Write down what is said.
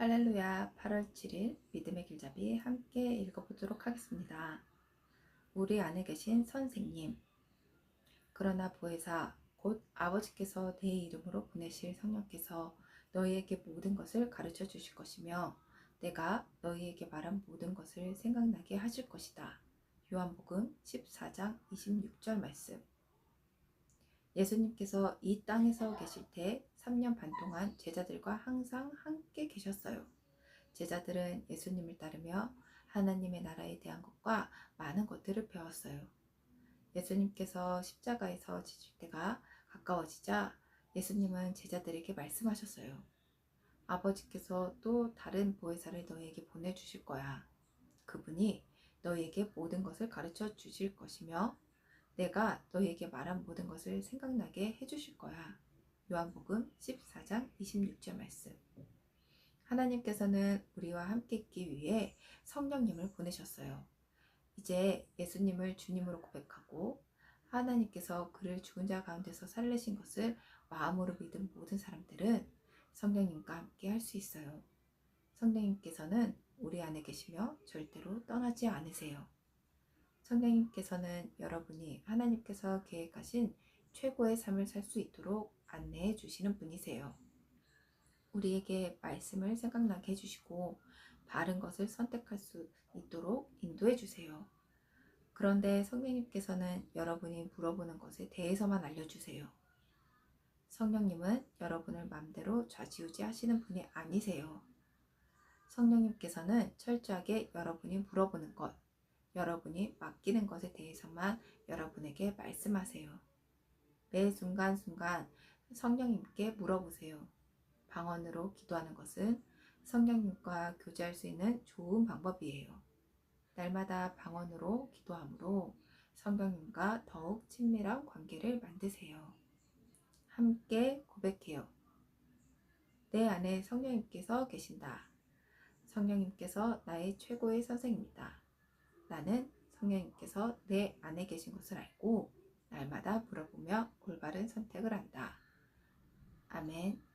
할렐루야 8월 7일 믿음의 길잡이 함께 읽어보도록 하겠습니다. 우리 안에 계신 선생님 그러나 보혜사 곧 아버지께서 내 이름으로 보내실 성령께서 너희에게 모든 것을 가르쳐 주실 것이며 내가 너희에게 말한 모든 것을 생각나게 하실 것이다. 요한복음 14장 26절 말씀 예수님께서 이 땅에서 계실 때 3년 반 동안 제자들과 항상 함께 계셨어요. 제자들은 예수님을 따르며 하나님의 나라에 대한 것과 많은 것들을 배웠어요. 예수님께서 십자가에서 지실 때가 가까워지자 예수님은 제자들에게 말씀하셨어요. 아버지께서 또 다른 보혜사를 너희에게 보내주실 거야. 그분이 너희에게 모든 것을 가르쳐 주실 것이며 내가 너희에게 말한 모든 것을 생각나게 해주실 거야. 요한복음 14장 26절 말씀. 하나님께서는 우리와 함께 있기 위해 성령님을 보내셨어요. 이제 예수님을 주님으로 고백하고 하나님께서 그를 죽은 자 가운데서 살리신 것을 마음으로 믿은 모든 사람들은 성령님과 함께 할 수 있어요. 성령님께서는 우리 안에 계시며 절대로 떠나지 않으세요. 성령님께서는 여러분이 하나님께서 계획하신 최고의 삶을 살 수 있도록 안내해 주시는 분이세요. 우리에게 말씀을 생각나게 해주시고 바른 것을 선택할 수 있도록 인도해 주세요. 그런데 성령님께서는 여러분이 물어보는 것에 대해서만 알려주세요. 성령님은 여러분을 마음대로 좌지우지 하시는 분이 아니세요. 성령님께서는 철저하게 여러분이 물어보는 것, 여러분이 맡기는 것에 대해서만 여러분에게 말씀하세요. 매 순간순간 성령님께 물어보세요. 방언으로 기도하는 것은 성령님과 교제할 수 있는 좋은 방법이에요. 날마다 방언으로 기도함으로 성령님과 더욱 친밀한 관계를 만드세요. 함께 고백해요. 내 안에 성령님께서 계신다. 성령님께서 나의 최고의 선생입니다. 나는 성령님께서 내 안에 계신 것을 알고 날마다 물어보며 올바른 선택을 한다. 아멘.